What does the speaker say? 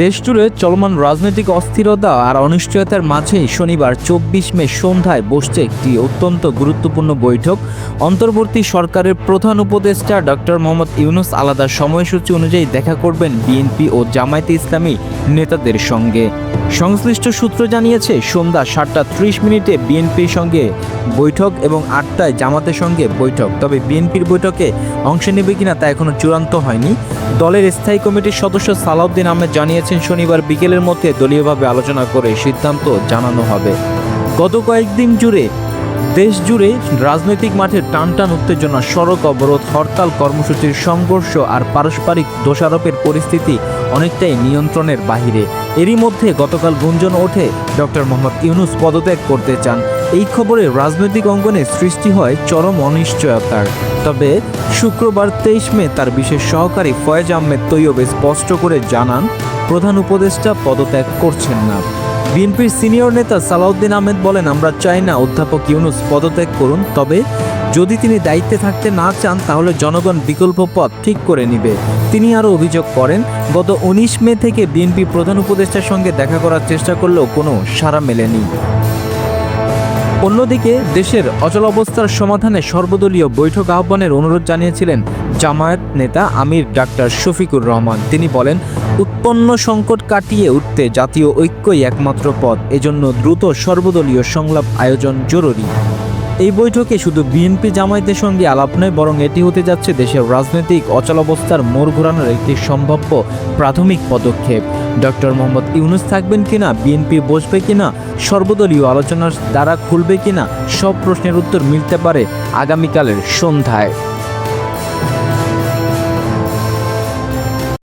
দেশজুড়ে চলমান রাজনৈতিক অস্থিরতা আর অনিশ্চয়তার মাঝেই শনিবার চব্বিশ মে সন্ধ্যায় বসছে একটি অত্যন্ত গুরুত্বপূর্ণ বৈঠক। অন্তর্বর্তী সরকারের প্রধান উপদেষ্টা ডক্টর মোহাম্মদ ইউনুস আলাদা সময়সূচি অনুযায়ী দেখা করবেন বিএনপি ও জামায়াতে ইসলামী নেতাদের সঙ্গে। সংশ্লিষ্ট সূত্র জানিয়েছে, সন্ধ্যা সাতটা ত্রিশ মিনিটে বিএনপির সঙ্গে বৈঠক এবং আটটায় জামাতের সঙ্গে বৈঠক। তবে বিএনপির বৈঠকে অংশ নেবে কিনা তা এখনও চূড়ান্ত হয়নি। দলের স্থায়ী কমিটির সদস্য সালাউদ্দিন আহমেদ জানিয়েছেন, শনিবার বিকেলের মধ্যে দলীয়ভাবে আলোচনা করে সিদ্ধান্ত জানানো হবে। গত কয়েকদিন জুড়ে, দেশ জুড়ে রাজনৈতিক মাঠে টানটান উত্তেজনা, সড়ক অবরোধ, হরতাল, কর্মসূচির সংঘর্ষ আর পারস্পরিক দোষারোপের পরিস্থিতি অনেকটাই নিয়ন্ত্রণের বাহিরে। এরই মধ্যে গতকাল গুঞ্জন ওঠে ডক্টর মোহাম্মদ ইউনুস পদত্যাগ করতে চান। এই খবরে রাজনৈতিক অঙ্গনে সৃষ্টি হয় চরম অনিশ্চয়তার। তবে শুক্রবার তেইশ মে তার বিশেষ সহকারী ফয়েজ আহমেদ তৈয়ব স্পষ্ট করে জানান, প্রধান উপদেষ্টা পদত্যাগ করছেন না। বিএনপির সিনিয়র নেতা সালাউদ্দিন আহমেদ বলেন, আমরা চাই না অধ্যাপক ইউনুস পদত্যাগ করুন, তবে যদি তিনি দায়িত্বে থাকতে না চান, তাহলে জনগণ বিকল্প পথ ঠিক করে নিবে। তিনি আরও অভিযোগ করেন, গত উনিশ মে থেকে বিএনপি প্রধান উপদেষ্টার সঙ্গে দেখা করার চেষ্টা করলেও কোনো সাড়া মেলেনি। অন্যদিকে দেশের অচলাবস্থার সমাধানে সর্বদলীয় বৈঠক আহ্বানের অনুরোধ জানিয়েছিলেন জামায়াত নেতা আমির ডাক্তার শফিকুর রহমান। তিনি বলেন, উৎপন্ন সংকট কাটিয়ে উঠতে জাতীয় ঐক্যই একমাত্র পথ। এজন্য দ্রুত সর্বদলীয় সংলাপ আয়োজন জরুরি। এই বৈঠকে শুধু বিএনপি জামায়াতের সঙ্গে আলাপ নয়, বরং এটি হতে যাচ্ছে দেশের রাজনৈতিক অচলাবস্থার মোড় ঘোরানোর একটি সম্ভাব্য প্রাথমিক পদক্ষেপ। ডক্টর মোহাম্মদ ইউনুস থাকবেন কিনা, বিএনপি বসবে কিনা, সর্বদলীয় আলোচনার দ্বারা খুলবে কিনা, সব প্রশ্নের উত্তর মিলতে পারে আগামীকালের সন্ধ্যায়।